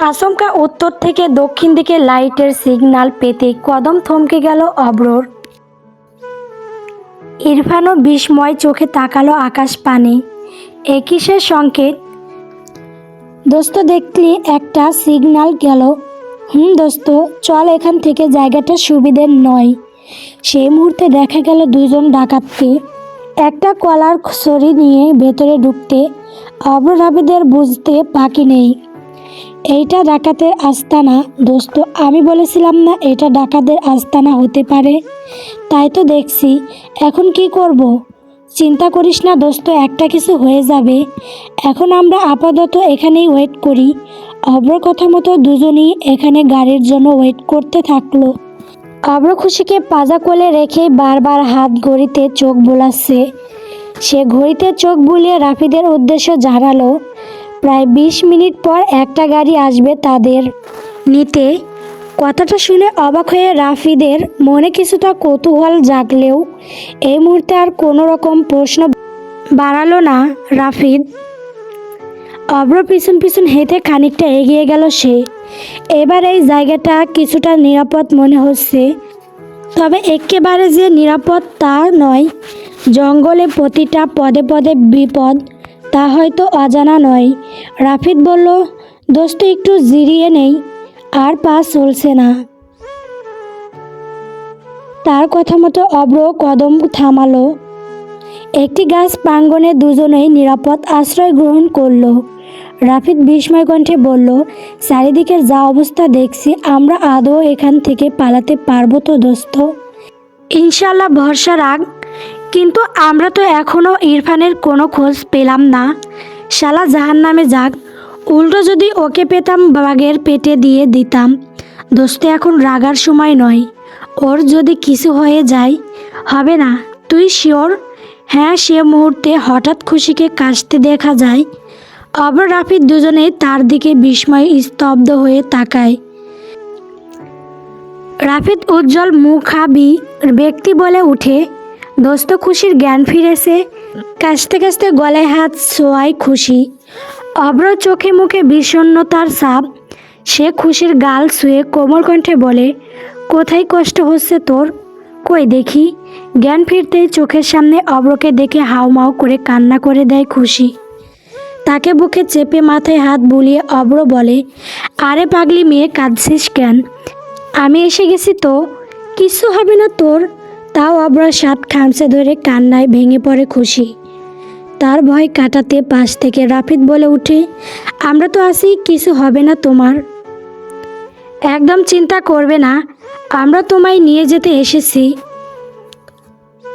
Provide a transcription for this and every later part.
আচমকা উত্তর থেকে দক্ষিণ দিকে লাইটের সিগনাল পেতে কদম থমকে গেল অব্রর। ইরফানও বিস্ময় চোখে তাকালো আকাশ পানে। এ কিসের সংকেত। দোস্ত, দেখলি একটা সিগনাল গেল। হুম দোস্ত, চল এখান থেকে, জায়গাটা সুবিধের নয়। সেই মুহূর্তে দেখা গেল দুজন ডাকাতকে। একটা কলার ছড়ি নিয়ে ভেতরে ঢুকতে। অবরাবিদের বুঝতে বাকি নেই। এইটা ডাকাতের আস্তানা, দোস্ত। আমি বলেছিলাম না এটা ডাকাতের আস্তানা হতে পারে? তাই তো দেখছি। এখন কি করব? চিন্তা করিস না, দোস্ত, একটা কিছু হয়ে যাবে। এখন আমরা আপাতত এখানেই ওয়েট করি। অব্র কথা মতো দুজনই এখানে গাড়ির জন্য ওয়েট করতে থাকল। অব্র খুশিকে পাজা কোলে রেখে বারবার হাত ঘড়িতে চোখ বোলাচ্ছে। সে ঘড়িতে চোখ বুলিয়ে রাফিদের উদ্দেশ্য জানালো প্রায় বিশ মিনিট পর একটা গাড়ি আসবে তাদের নিতে। কথাটা শুনে অবাক হয়ে রাফিদের মনে কিছুটা কৌতূহল জাগলেও এই মুহূর্তে আর কোনো রকম প্রশ্ন বাড়ালো না রাফিদ। অব্র পিছন পিছন হেঁটে খানিকটা এগিয়ে গেল সে। এবার এই জায়গাটা কিছুটা নিরাপদ মনে হচ্ছে। তবে একেবারে যে নিরাপদ তা নয়। জঙ্গলে প্রতিটা পদে পদে বিপদ, তা হয়তো অজানা নয়। রাফিদ বলল, দোস্ত, একটু জিরিয়ে নেই, আর পা চলছে না। তার কথা মতো অব্র কদম থামালো। একটি গাছ প্রাঙ্গণে দুজনেই নিরাপদ আশ্রয় গ্রহণ করল। রাফিদ বিস্ময় কণ্ঠে বলল, চারিদিকের যা অবস্থা দেখছি, আমরা আদৌ এখান থেকে পালাতে পারব তো, দোস্ত? ইনশাল্লাহ, ভরসা রাখ, কিন্তু আমরা তো এখনও ইরফানের কোনো খোঁজ পেলাম না। শালা জাহান নামে যাক। উল্টো যদি ওকে পেতাম বাঘের পেটে দিয়ে দিতাম। দোস্ত, এখন রাগার সময় নয়। ওর যদি কিছু হয়ে যায়, হবে না। তুই শিওর? হ্যাঁ সে মুহূর্তে হঠাৎ খুশিকে কাশতে দেখা যায়। অবর রাফিদ দুজনে তার দিকে বিস্ময় স্তব্ধ হয়ে তাকায়। রাফিদ উজ্জ্বল মুখাবি ব্যক্তি বলে উঠে, দোস্ত, খুশির জ্ঞান ফিরেছে। কাশতে কাশতে গলায় হাত ছোঁয়ায় খুশি। অব্র চোখে মুখে বিষণ্ণতার সাপ সে খুশির গাল শুয়ে কোমল কণ্ঠে বলে, কোথায় কষ্ট হচ্ছে তোর? কই দেখি? জ্ঞান ফিরতেই চোখের সামনে অব্রকে দেখে হাউমাউ করে কান্না করে দেয় খুশি। তাকে বুকে চেপে মাথায় হাত বুলিয়ে অব্র বলে, আরে পাগলি মেয়ে, কাঁদছিস কেন? আমি এসে গেছি তো। কিছু হবে না তোর। তাও অব্র সাত খামসে ধরে কান্নায় ভেঙে পড়ে খুশি। তার ভয় কাটাতে পাশ থেকে রাফিদ বলে উঠে, আমরা তো আছি, কিছু হবে না তোমার। একদম চিন্তা করবে না, আমরা তোমায় নিয়ে যেতে এসেছি।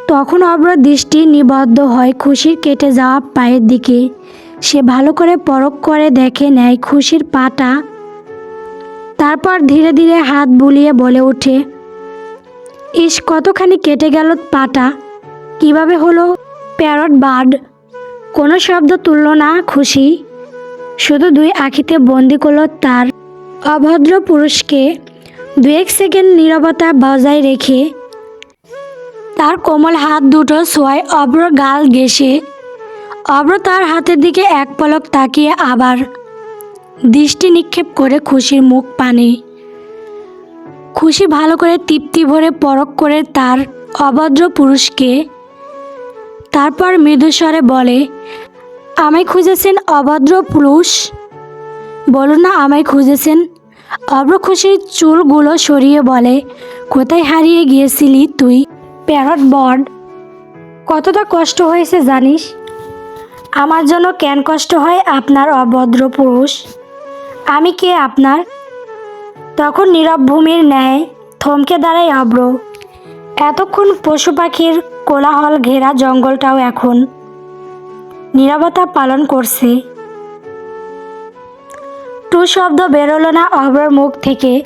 তখন অব্র দৃষ্টি নিবদ্ধ হয় খুশির কেটে যাওয়া পায়ের দিকে। সে ভালো করে পরখ করে দেখে নেয় খুশির পাটা। তারপর ধীরে ধীরে হাত বুলিয়ে বলে ওঠে ইস, কতখানি কেটে গেল পাটা। কীভাবে হলো? Parrot bird. কোনো শব্দ তুলল না খুশি। শুধু দুই আখিতে বন্দি করল তার অভদ্র পুরুষকে। দু এক সেকেন্ড নীরবতা বজায় রেখে তার কোমল হাত দুটো ছোঁয়ায় অব্র গাল ঘেঁষে। অব্র তার হাতের দিকে এক পলক তাকিয়ে আবার দৃষ্টি নিক্ষেপ করে খুশির মুখ পানে। খুশি ভালো করে তৃপ্তি ভরে পরক করে তার অভদ্র পুরুষকে তারপর মৃদুস্বরে বলে, আমায় খুঁজেছেন অভদ্র পুরুষ? বলো না আমায় খুঁজেছেন? অব্র খুশির চুলগুলো সরিয়ে বলে, কোথায় হারিয়ে গিয়েছিলি তুই? প্যারট বড। কতটা কষ্ট হয়েছে জানিস? আমার জন্য কেন কষ্ট হয় আপনার অভদ্র পুরুষ? আমি কে আপনার? তখন নীরব ভূমির ন্যায় থমকে দাঁড়ায় অব্র এতক্ষণ পশু পাখির কোলাহল ঘেরা জঙ্গলটাও এখন নীরবতা পালন করছে। টু শব্দ বেরোলো না অব্রর মুখ থেকে।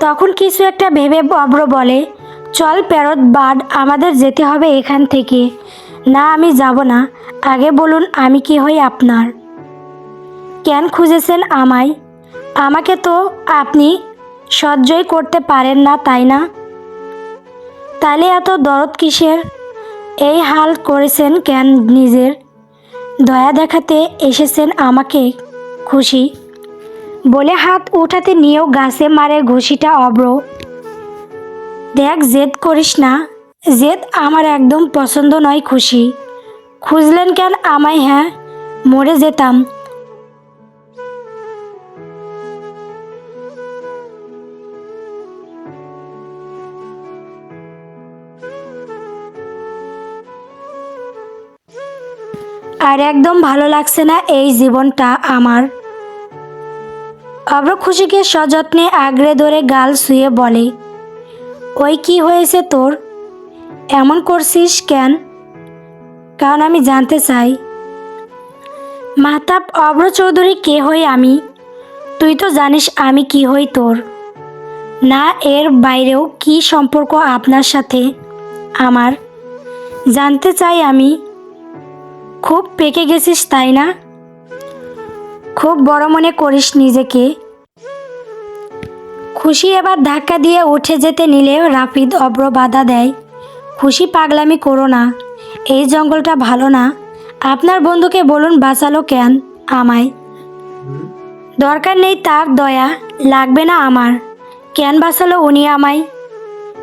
তখন কিছু একটা ভেবে অব্র বলে, চল প্যারত বার্ড, আমাদের যেতে হবে এখান থেকে। না, আমি যাব না। আগে বলুন আমি কি হই আপনার? কেন খুঁজেছেন আমায়? আমাকে তো আপনি সহ্যই করতে পারেন না, তাই না? তাহলে এত দরদ কিসের? এই হাল করেছেন কেন নিজের? দয়া দেখাতে এসেছেন আমাকে খুশি। বলে হাত উঠাতে নিয়েও গাছে মারে ঘুষিটা অব্র। দেখ, জেদ করিস না। জেদ আমার একদম পছন্দ নয় খুশি। খুঁজলেন কেন আমায় হ্যাঁ? মরে যেতাম। আর একদম ভালো লাগছে না এই জীবনটা আমার। অব্র খুশিকে সযত্নে আগড়ে ধরে গাল শুয়ে বলে, ওই কি হয়েছে তোর? এমন করছিস কেন? কারণ আমি জানতে চাই। মাহতাব অব্র চৌধুরী কে হই আমি? তুই তো জানিস আমি কি হই তোর। না, এর বাইরেও কি সম্পর্ক আপনার সাথে? আমার? জানতে চাই আমি খুব পেকে গেছিস, তাই না? খুব বড় মনে করিস নিজেকে। খুশি এবার ধাক্কা দিয়ে উঠে যেতে নিলেও রাফিদ অব্র বাধা দেয়। খুশি পাগলামি করো না, এই জঙ্গলটা ভালো না। আপনার বন্ধুকে বলুন বাঁচালো কেন আমায়? দরকার নেই তার দয়া, লাগবে না আমার। কেন বাঁচালো উনি আমায়?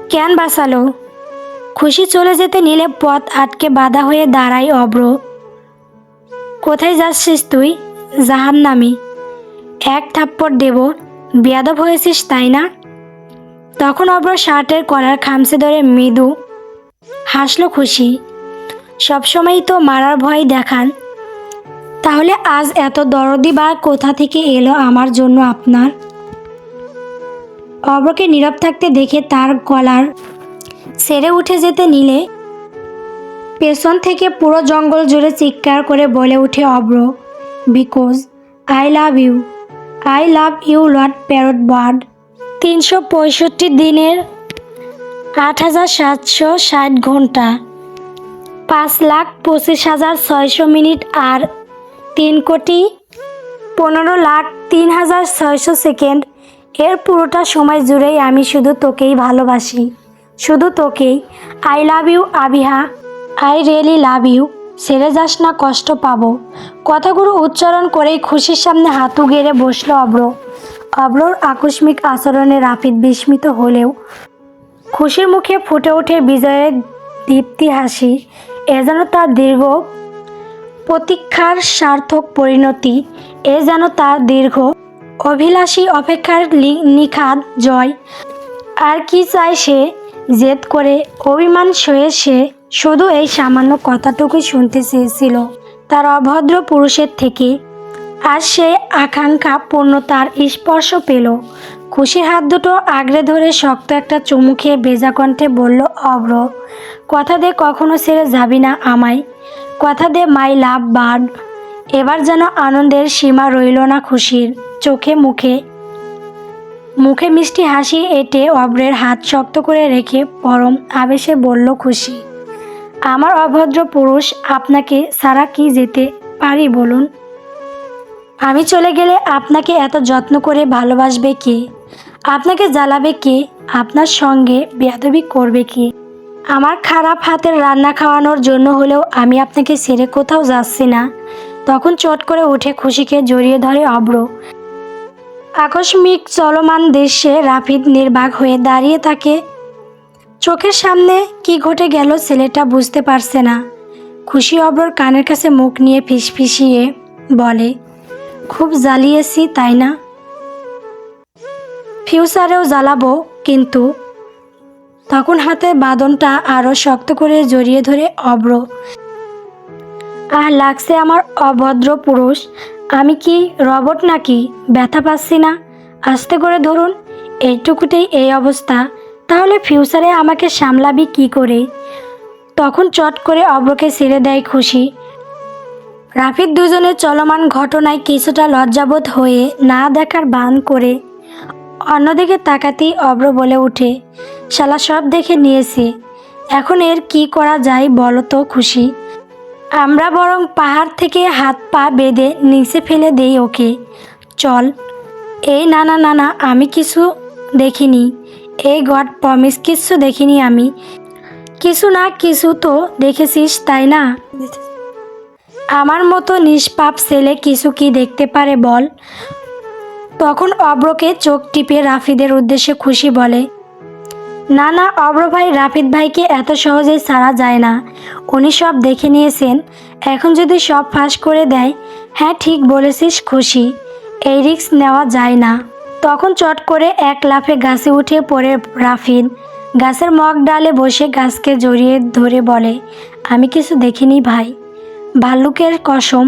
কেন বাঁচালো? খুশি চলে যেতে নিলে পথ আটকে বাধা হয়ে দাঁড়ায় অব্র। কোথায় যাচ্ছিস তুই? জাহান নামি এক থাপ্পড় দেব, বেয়াদব হয়েছিস, তাই না? তখন অব্র শার্টের কলার খামসে ধরে মৃদু হাসলো খুশি। সবসময়ই তো মারার ভয় দেখান। তাহলে আজ এত দরদি বা কোথা থেকে এলো আমার জন্য আপনার? অব্রকে নীরব থাকতে দেখে তার গলার সেরে উঠে যেতে নিলে পেছন থেকে পুরো জঙ্গল জুড়ে চিৎকার করে বলে উঠে অব্র because I love you I love you lot parrot bird তিনশো পঁয়ষট্টি দিনের আট হাজার সাতশো ষাট ঘণ্টা। পাঁচ লাখ পঁচিশ হাজার ছয়শো মিনিট আর তিন কোটি পনেরো লাখ তিন হাজার ছয়শো সেকেন্ড। এর পুরোটা সময় জুড়েই আমি শুধু তোকেই ভালোবাসি। শুধু তোকেই। I love you Abiha. I really love you সেরে যাস না, কষ্ট পাবো। কথাগুলো উচ্চারণ করেই খুশির সামনে হাতু গেড়ে বসল অব্র। অব্রর আকস্মিক আচরণে রাফিদ বিস্মিত হলেও খুশির মুখে ফুটে ওঠে বিজয়ের দীপ্তি হাসি। এ যেন তার দীর্ঘ প্রতীক্ষার সার্থক পরিণতি। এ যেন তার দীর্ঘ অভিলাষী অপেক্ষার নিখাদ জয়। আর কি চায় সে? জেদ করে অভিমান সয়ে সে শুধু এই সামান্য কথাটুকুই শুনতে চেয়েছিল তার অভদ্র পুরুষের থেকে। আর সে আকাঙ্ক্ষা পূর্ণতার স্পর্শ পেল। খুশির হাত দুটো আগড়ে ধরে শক্ত একটা চুমু খেয়ে ভেজা কণ্ঠে বলল অব্র কথা দে কখনো ছেড়ে যাবি না আমায়। কথা দে, মাই লাভ বার্ড। এবার যেন আনন্দের সীমা রইল না খুশির চোখে মুখে। মুখে মিষ্টি হাসি এঁটে অব্রের হাত শক্ত করে রেখে পরম আবেশে বলল, খুশি। আমার অভদ্র পুরুষ আপনাকে সারা কি যেতে পারি বলুন? আমি চলে গেলে আপনাকে এত যত্ন করে ভালোবাসবে কে? আপনাকে জ্বালাবে কে? আপনার সঙ্গে বেয়াদবি করবে কে? আমার খারাপ হাতের রান্না খাওয়ানোর জন্য হলেও আমি আপনাকে ছেড়ে কোথাও যাচ্ছি না। তখন চট করে উঠে খুশিকে জড়িয়ে ধরে অব্র। আকস্মিক চলমান দৃশ্যে রাফিদ নির্বাক হয়ে দাঁড়িয়ে থাকে চোখের সামনে কি ঘটে গেল ছেলেটা বুঝতে পারছে না। খুশি অব্রর কানের কাছে মুখ নিয়ে ফিসফিসিয়ে বলে, খুব জ্বালিয়েছি, তাই না? ফিউচারেও জ্বালাবো, কিন্তু তখন হাতে বাঁধনটা আরও শক্ত করে জড়িয়ে ধরে অব্র, আর লাগছে আমার অভদ্র পুরুষ, আমি কি রবট নাকি? ব্যথা পাচ্ছি না। আস্তে করে ধরুন, এইটুকুতেই এই অবস্থা। তাহলে ফিউচারে আমাকে সামলাবি কি করে? তখন চট করে অব্রকে ছেড়ে দেয় খুশি। রাফিদ দুজনের চলমান ঘটনায় কিছুটা লজ্জাবোধ হয়ে না দেখার বান করে অন্যদিকে তাকাতেই অব্র বলে উঠে শালা সব দেখে নিয়েছি, এখন এর কি করা যায় বলো তো খুশি? আমরা বরং পাহাড় থেকে হাত পা বেঁধে নিচে ফেলে দেই ওকে। চল, এই না না না না আমি কিছু দেখিনি। এই গড প্রমিস কিছু দেখিনি আমি। কিছু না কিছু তো দেখেছিস, তাই না? আমার মতো নিষ্পাপ ছেলে কিছু কি দেখতে পারে বল? তখন অব্রকে চোখ টিপে রাফিদের উদ্দেশ্যে খুশি বলে, না না, অব্র ভাই, রাফিদ ভাইকে এত সহজেই ছাড়া যায় না। উনি সব দেখে নিয়েছেন। এখন যদি সব ফাঁস করে দেয় হ্যাঁ ঠিক বলেছিস, খুশি। এই রিস্ক নেওয়া যায় না। তখন চট করে এক লাফে গাছে উঠে পড়ে রাফিন। গাছের মগ ডালে বসে গাছকে জড়িয়ে ধরে বলে, আমি কিছু দেখিনি ভাই। ভাল্লুকের কসম,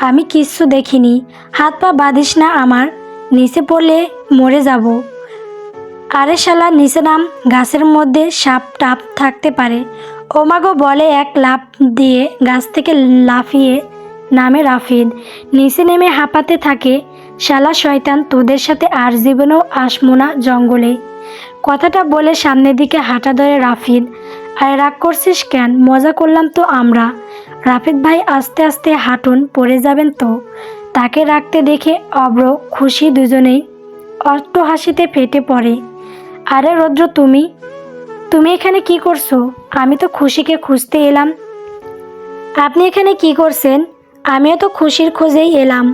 আমি কিচ্ছু দেখিনি। হাত পা বাঁধিস না আমার, নিচে পড়লে মরে যাব। আরে শালা, নিচে নাম, গাছের মধ্যে সাপ টাপ থাকতে পারে। ওমাগো বলে এক লাফ দিয়ে গাছ থেকে লাফিয়ে নামে রাফিদ নিচে নেমে হাঁপাতে থাকে শালা শয়তান, তোদের সাথে আর জীবনেও আসব না জঙ্গলে। কথাটা বলে সামনের দিকে হাঁটা ধরে রাফিদ আরে রাগ করছিস কেন? মজা করলাম তো আমরা। রাফিদ ভাই আস্তে আস্তে হাঁটুন, পড়ে যাবেন তো। তাকে রাখতে দেখে অব্র খুশি দুজনেই। অট্ট হাসিতে ফেটে পড়ে। আরে রৌদ্র, তুমি? তুমি এখানে কি করছ? আমি তো খুশিকে খুঁজতে এলাম। আপনি এখানে কি করছেন? আমিও তো খুশির খোঁজেই এলাম।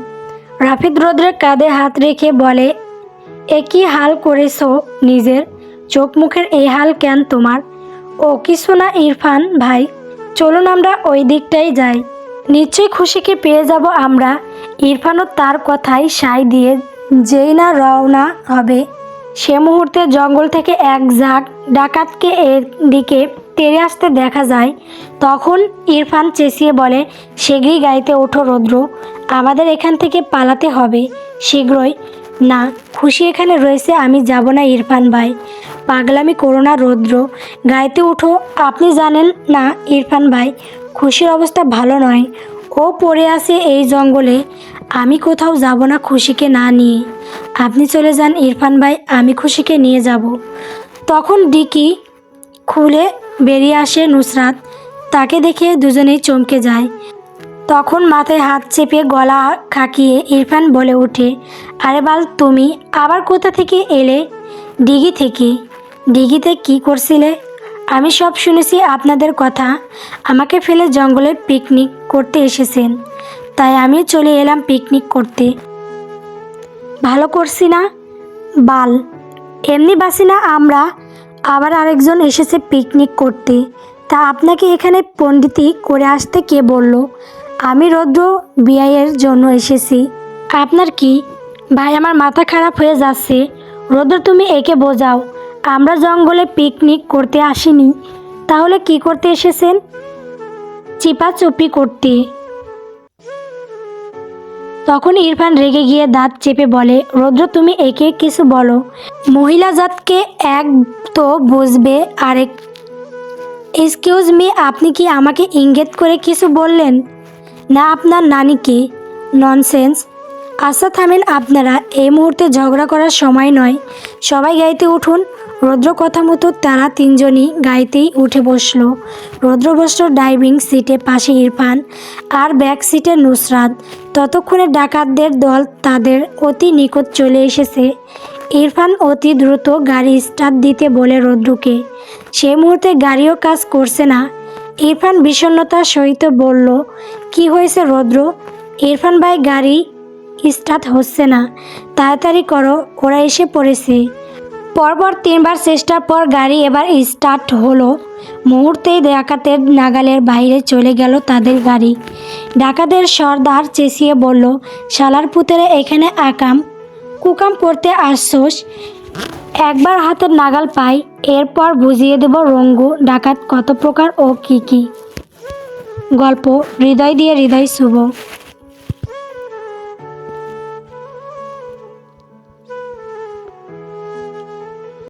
রাফিদ রৌদ্রের কাঁধে হাত রেখে বলে এ কি হাল করেছ নিজের। চোখ মুখের এই হাল কেন তোমার? ও কিছু না, ইরফান ভাই। চলুন আমরা ওই দিকটাই যাই। নিশ্চয়ই খুশিকে পেয়ে যাব আমরা। ইরফানও তার কথাই সাই দিয়ে যেই না রওনা হবে। সে মুহূর্তে জঙ্গল থেকে এক ঝাঁক ডাকাতকে এর দিকে তেড়ে আসতে দেখা যায়, তখন ইরফান চেঁচিয়ে বলে, শীঘ্রই গাড়িতে ওঠো রৌদ্র, আমাদের এখান থেকে পালাতে হবে, শীঘ্রই। না, খুশি এখানে রয়েছে, আমি যাব না ইরফান ভাই। পাগলামি করো না রৌদ্র, গাড়িতে উঠো আপনি জানেন না ইরফান ভাই, খুশির অবস্থা ভালো নয়। ও পড়ে আছে এই জঙ্গলে, আমি কোথাও যাব না খুশিকে না নিয়ে। আপনি চলে যান ইরফান ভাই, আমি খুশিকে নিয়ে যাব। তখন ডিকি খুলে বেরিয়ে আসে নুসরাত। তাকে দেখে দুজনেই চমকে যায়। তখন মাথায় হাত চেপে গলা খাকিয়ে ইরফান বলে ওঠে, আরে বাল, তুমি আবার কোথা থেকে এলে? ডিগি থেকে। ডিগিতে কি করছিলে? আমি সব শুনেছি আপনাদের কথা। আমাকে ফেলে জঙ্গলের পিকনিক করতে এসেছেন। তাই আমি চলে এলাম পিকনিক করতে। ভালো করছি না? বাল, এমনি বাসি না আমরা আবার আরেকজন এসেছে পিকনিক করতে। তা আপনাকে এখানে পণ্ডিতি করে আসতে কে বলল? আমি রৌদ্র বিয়ের জন্য এসেছি। আপনার কি? ভাই, আমার মাথা খারাপ হয়ে যাচ্ছে। রৌদ্র, তুমি একে বোঝাও। আমরা জঙ্গলে পিকনিক করতে আসিনি। তাহলে কি করতে এসেছেন? চিপাচুপি করতে। তখন ইরফান রেগে গিয়ে দাঁত চেপে বলে, রৌদ্র, তুমি একে কিছু বলো। মহিলা জাতকে এক তো বুঝবে আরেক এক্সকিউজ মি আপনি কি আমাকে ইঙ্গিত করে কিছু বললেন? না, আপনার নানিকে ননসেন্স আশা থামেন, আপনারা এই মুহূর্তে ঝগড়া করার সময় নয়। সবাই গাইতে উঠুন। রৌদ্র কথা মতো তারা তিনজনই গাইতেই উঠে বসল। রৌদ্র বসল ড্রাইভিং সিটে পাশে ইরফান, আর ব্যাক সিটে নুসরাত। ততক্ষণে ডাকাতদের দল তাদের অতি নিকট চলে এসেছে। ইরফান অতি দ্রুত গাড়ি স্টার্ট দিতে বলে রৌদ্রকে সেই মুহূর্তে গাড়িও কাজ করছে না। ইরফান বিষণ্ণতার সহিত বলল, কি হয়েছে রৌদ্র? ইরফান ভাই, গাড়ি স্টার্ট হচ্ছে না। তাড়াতাড়ি করো, ওরা এসে পড়েছে। পরপর তিনবার চেষ্টার পর গাড়ি এবার স্টার্ট হলো। মুহূর্তেই ডাকাতের নাগালের বাইরে চলে গেল তাদের গাড়ি। ডাকাতের সর্দার চেঁচিয়ে বলল, শালার পুতেরে, এখানে আকাম। কুকাম করতে আসছোস? একবার হাতের নাগাল পাই, এরপর বুঝিয়ে দেব রঙ্গু, ডাকাত কত প্রকার ও কি কি। গল্প হৃদয় দিয়ে হৃদয় শুভ।